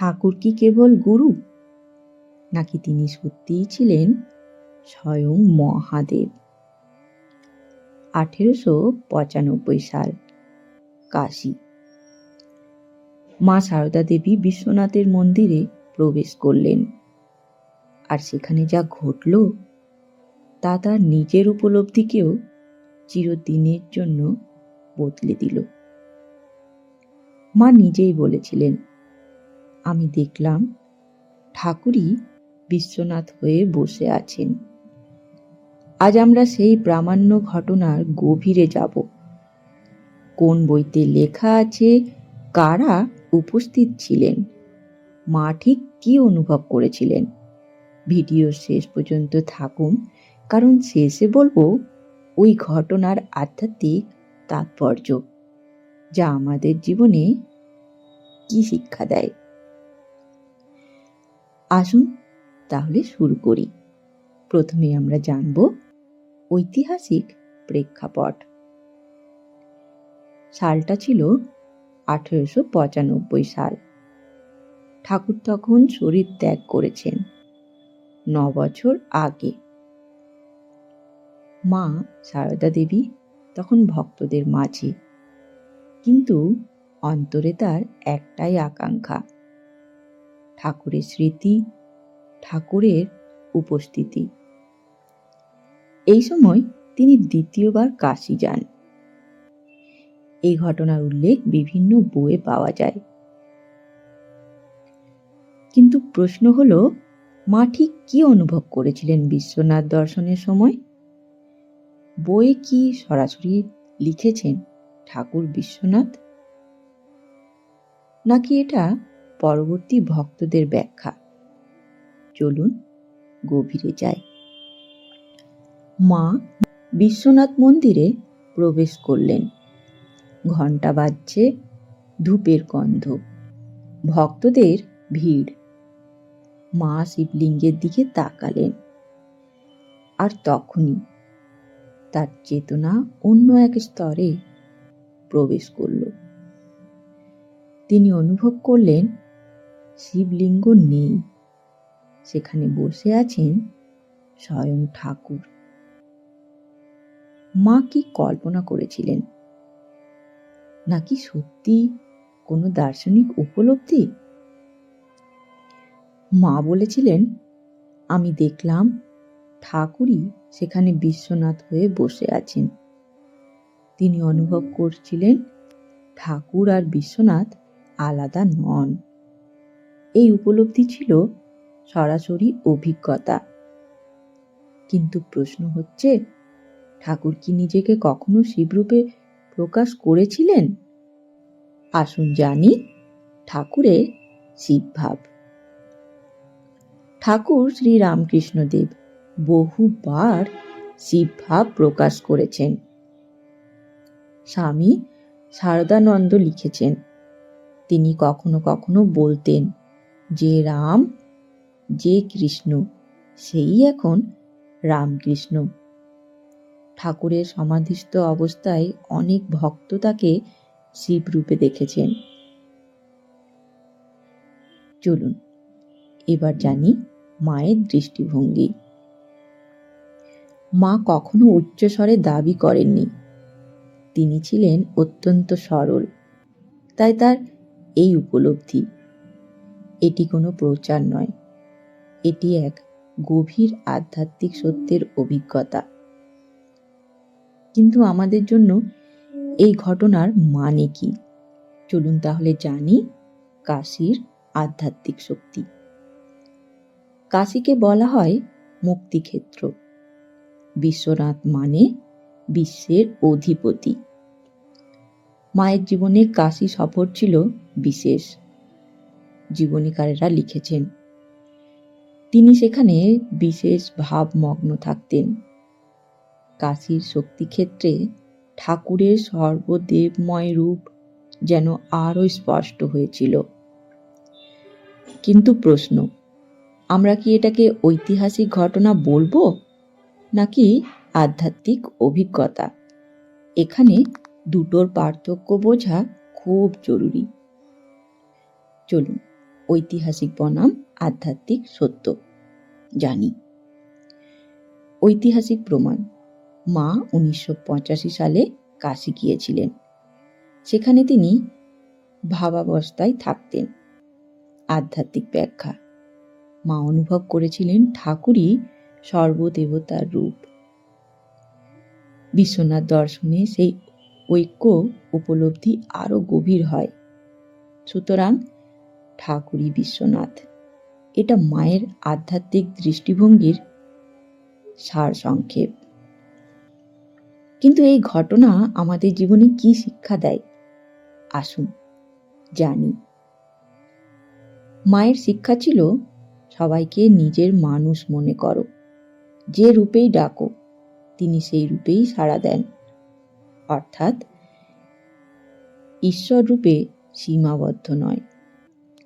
ঠাকুর কি কেবল গুরু? নাকি তিনি সত্যিই ছিলেন স্বয়ং মহাদেব? আঠেরোশো পঁচানব্বই সাল, কাশী। মা সারদা দেবী বিশ্বনাথের মন্দিরে প্রবেশ করলেন। আর সেখানে যা ঘটল, তা তার নিজের উপলব্ধিকেও চিরদিনের জন্য বদলে দিল। মা নিজেই বলেছিলেন আমি দেখলাম ঠাকুরই বিশ্বনাথ হয়ে বসে আছেন। আজ আমরা সেই প্রামাণ্য ঘটনার গভীরে যাব। কোন বইতে লেখা আছে কারা উপস্থিত ছিলেন? মা ঠিক কি অনুভব করেছিলেন? ভিডিও শেষ পর্যন্ত থাকুন, কারণ শেষে বলব ওই ঘটনার আধ্যাত্মিক তাৎপর্য, যা আমাদের জীবনে কি শিক্ষা দেয়? আসুন, তাহলে শুরু করি। প্রথমে আমরা জানব ঐতিহাসিক প্রেক্ষাপট। সালটা ছিল আঠেরোশো পঁচানব্বই সাল। ঠাকুর তখন শরীর ত্যাগ করেছেন ন বছর আগে। মা সারদা দেবী তখন ভক্তদের মাঝে। কিন্তু অন্তরে তার একটাই আকাঙ্ক্ষা। ঠাকুরের স্মৃতি, ঠাকুরের উপস্থিতি। এই সময় তিনি দ্বিতীয়বার কাশি যান। এই ঘটনার উল্লেখ বিভিন্ন বইয়ে পাওয়া যায়। কিন্তু প্রশ্ন হলো, মা ঠিক কি অনুভব করেছিলেন বিশ্বনাথ দর্শনের সময়? বইয়ে কি সরাসরি লিখেছেন ঠাকুর বিশ্বনাথ? নাকি এটা পরবর্তী ভক্তদের ব্যাখ্যা। চলুন গভীরে যাই। মা বিশ্বনাথ মন্দিরে প্রবেশ করলেন। ঘণ্টা বাজছে ধূপের গন্ধ। ভক্তদের ভিড়। মা শিবলিঙ্গের দিকে তাকালেন। আর তখনই তার চেতনা অন্য এক স্তরে প্রবেশ করল। তিনি অনুভব করলেন শিবলিঙ্গ নেই। সেখানে বসে আছেন স্বয়ং ঠাকুর। মা কি কল্পনা করেছিলেন? নাকি সত্যি কোনো দার্শনিক উপলব্ধি? মা বলেছিলেন, আমি দেখলাম ঠাকুরই সেখানে বিশ্বনাথ হয়ে বসে আছেন। তিনি অনুভব করছিলেন ঠাকুর আর বিশ্বনাথ আলাদা নন। এই উপলব্ধি ছিল সরাসরি অভিজ্ঞতা। কিন্তু প্রশ্ন হচ্ছে, ঠাকুর কি নিজেকে কখনো শিবরূপে প্রকাশ করেছিলেন? আসুন জানি ঠাকুরের শিবভাব। ঠাকুর শ্রী রামকৃষ্ণদেব বহুবার শিবভাব প্রকাশ করেছেন। স্বামী শারদানন্দ লিখেছেন, তিনি কখনো কখনো বলতেন যে রাম, যে কৃষ্ণ, সেই এখন রামকৃষ্ণ। ঠাকুরের সমাধিস্থ অবস্থায় অনেক ভক্ত তাকে শিবরূপে দেখেছেন। চলুন, এবার জানি মায়ের দৃষ্টিভঙ্গি। মা কখনো উচ্চস্বরে দাবি করেননি। তিনি ছিলেন অত্যন্ত সরল, তাই তার এই উপলব্ধি। এটি কোনো প্রচার নয়। এটি এক গভীর আধ্যাত্মিক সত্যের অভিজ্ঞতা। কিন্তু আমাদের জন্য এই ঘটনার মানে কি? চলুন তাহলে জানি কাশির আধ্যাত্মিক শক্তি। কাশীকে বলা হয় মুক্তিক্ষেত্র। বিশ্বনাথ মানে বিশ্বের অধিপতি। মায়ের জীবনে কাশী সফর ছিল বিশেষ। জীবনীকারেরা লিখেছেন। তিনি সেখানে বিশেষ ভাবমগ্ন থাকতেন। কাশীর শক্তিক্ষেত্রে ঠাকুরের সর্বদেবময় রূপ যেন আরও স্পষ্ট হয়েছিল। কিন্তু প্রশ্ন, আমরা কি এটাকে ঐতিহাসিক ঘটনা বলব, নাকি আধ্যাত্মিক অভিজ্ঞতা? এখানে দুটোর পার্থক্য বোঝা খুব জরুরি। চলুন। ঐতিহাসিক বনাম, আধ্যাত্মিক সত্য। জানি। ঐতিহাসিক প্রমাণ। মা উনিশশো পঁচাশি সালে কাশি গিয়েছিলেন। সেখানে তিনি ভাবাবস্থায় থাকতেন। আধ্যাত্মিক ব্যাখ্যা। মা অনুভব করেছিলেন ঠাকুরই সর্বদেবতার রূপ। বিশ্বনাথ দর্শনে সেই ঐক্য উপলব্ধি আরও গভীর হয়। সুতরাং ঠাকুরই বিশ্বনাথ। এটা মায়ের আধ্যাত্মিক দৃষ্টিভঙ্গির সার সংক্ষেপ। কিন্তু এই ঘটনা আমাদের জীবনে কি শিক্ষা দেয়? আসুন জানি। মায়ের শিক্ষা ছিল, সবাইকে নিজের মানুষ মনে করো। যে রূপেই ডাকো, তিনি সেই রূপেই সাড়া দেন। অর্থাৎ ঈশ্বর রূপে সীমাবদ্ধ নয়।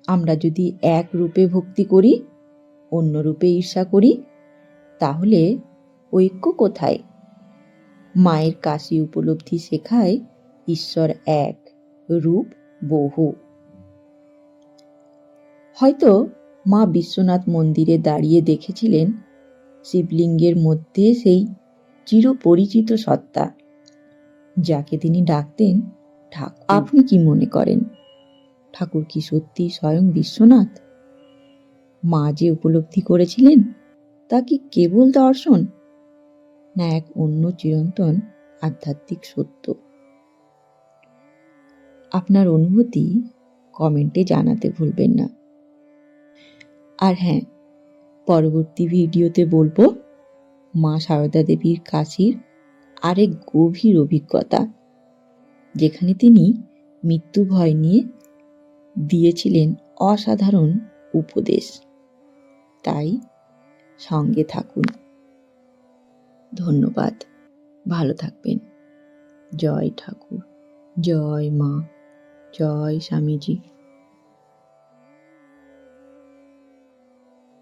আমরা যদি এক রূপে ভক্তি করি, অন্য রূপে ঈর্ষা করি, তাহলে ঐক্য কোথায়? মায়ের কাশি উপলব্ধি শেখায় ঈশ্বর এক, রূপ বহু। হয়তো মা বিশ্বনাথ মন্দিরে দাঁড়িয়ে দেখেছিলেন শিবলিঙ্গের মধ্যে সেই চিরপরিচিত সত্তা, যাকে তিনি ডাকতেন ঠাকুর। আপনি কি মনে করেন? ঠাকুর কি সত্যি স্বয়ং বিশ্বনাথ? মা যে উপলব্ধি করেছিলেন, তা কি কেবল দর্শন? না এক অন্য চিরন্তন আধ্যাত্মিক সত্য? আপনার অনুভূতি কমেন্টে জানাতে ভুলবেন না। আর হ্যাঁ পরবর্তী ভিডিওতে বলব, মা সারদা দেবীর কাশির আরেক গভীর অভিজ্ঞতা, যেখানে তিনি মৃত্যু ভয় নিয়ে দিয়েছিলেন অসাধারণ উপদেশ। তাই সঙ্গে থাকুন। ধন্যবাদ। ভালো থাকবেন। জয় ঠাকুর। জয় মা। জয় স্বামীজি।